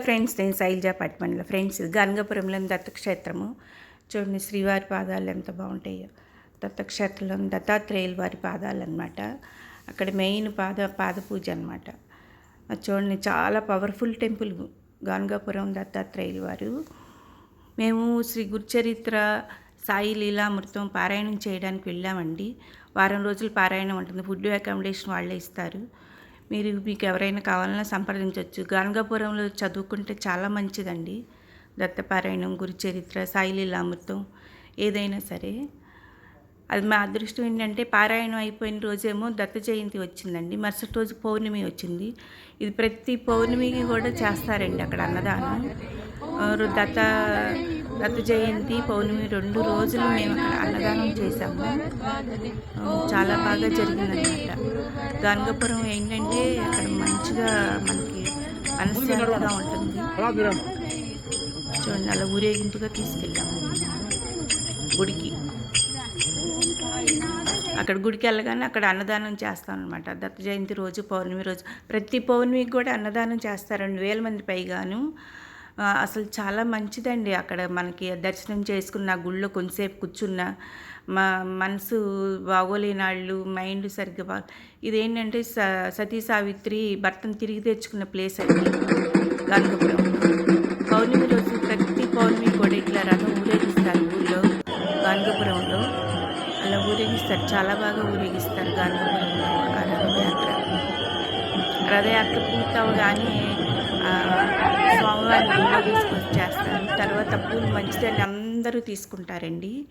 Friends నేను Shailaja పట్మండల friends గంగపురంలోని దత్తక్షేత్రము. చూడండి శ్రీవారి పాదాలు ఎంత బాగుంటాయో. దత్తక్షేత్రంలోని దత్తాత్రేయుల వారి పాదాలు అనమాట అక్కడ మెయిన్ పాద పాద పూజ అనమాట చూడండి చాలా పవర్ఫుల్ టెంపుల్ గాన్గాపురం దత్తాత్రేయుల వారు. మేము శ్రీ గురుచరిత్ర సాయి లీలామృతం పారాయణం చేయడానికి వెళ్ళామండి. వారం రోజులు పారాయణం ఉంటుంది. ఫుడ్ అకామిడేషన్ వాళ్ళే ఇస్తారు. మీరు మీకు ఎవరైనా కావాలన్నా సంప్రదించవచ్చు గానగాపురంలో చదువుకుంటే చాలా మంచిదండి. దత్తపారాయణం గురుచరిత్ర చరిత్ర లీలామృతం ఏదైనా సరే. అది మా అదృష్టం ఏంటంటే పారాయణం అయిపోయిన రోజేమో దత్త జయంతి వచ్చిందండి. మరుసటి రోజు పౌర్ణమి వచ్చింది. ఇది ప్రతి పౌర్ణమికి కూడా చేస్తారండి అక్కడ అన్నదానం. దత్త దత్త జయంతి పౌర్ణమి రెండు రోజులు మేము అక్కడ అన్నదానం చేశాము. చాలా బాగా జరిగిందనమాట గంగపురం ఏంటంటే అక్కడ మంచిగా మనకి మనశ్శాంతిగా ఉంటుంది. చూడండి అలా ఊరేగింపుగా తీసుకెళ్ళాము. గుడికి. అక్కడ గుడికి వెళ్ళగానే అక్కడ అన్నదానం చేస్తాం అనమాట దత్త జయంతి రోజు పౌర్ణమి రోజు. ప్రతి పౌర్ణమికి కూడా అన్నదానం చేస్తారు. రెండు వేల మంది పైగాను. అసలు చాలా మంచిదండి అక్కడ మనకి దర్శనం చేసుకున్న గుళ్ళో కొంతసేపు కూర్చున్న. మా మనసు బాగోలేని వాళ్ళు మైండ్ సరిగ్గా బాగా ఇదేంటంటే స సతీ సావిత్రి భర్తను తిరిగి తెచ్చుకున్న ప్లేస్ అండి గంగపురం. పౌర్ణమి రోజు ప్రతి పౌర్ణమి కూడా ఇట్లా రథం ఊరేగిస్తారు ఊళ్ళో గాంగపురంలో. అలా ఊరేగిస్తారు చాలా బాగా ఊరేగిస్తారు గాంగపురంలో ఆ రథయాత్ర. రథయాత్ర పూర్తవగానే ఆ, స్వామివారిని తర్వాత పూలు మంచిదని అందరూ తీసుకుంటారండి.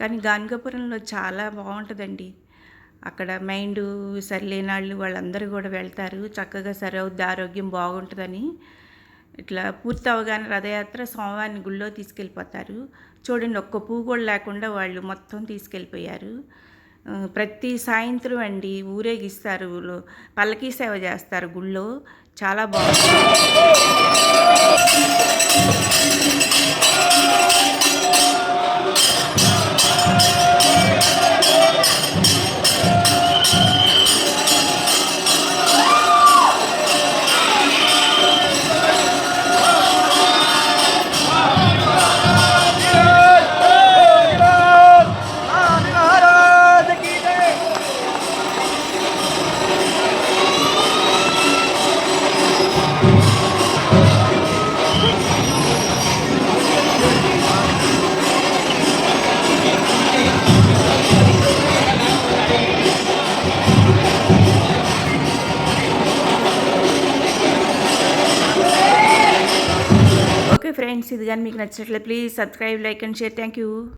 కానీ గాన్గపురంలో చాలా బాగుంటుందండి. అక్కడ మైండ్ సరిలేని వాళ్ళు వాళ్ళందరూ కూడా వెళ్తారు. చక్కగా సరవుద్ది ఆరోగ్యం బాగుంటుందని. ఇట్లా పూర్తి అవగానే రథయాత్ర స్వామివారిని గుళ్ళో తీసుకెళ్ళిపోతారు. చూడండి ఒక్క పువ్వు కూడా లేకుండా వాళ్ళు మొత్తం తీసుకెళ్ళిపోయారు. ప్రతి సాయంత్రం అండి ఊరేగిస్తారు పల్లకీ సేవ చేస్తారు గుళ్ళో చాలా బాగుంటుంది. ఓకే ఫ్రెండ్స్ ఇది కానీ మీకు నచ్చినట్లయితే please subscribe like and share. Thank you.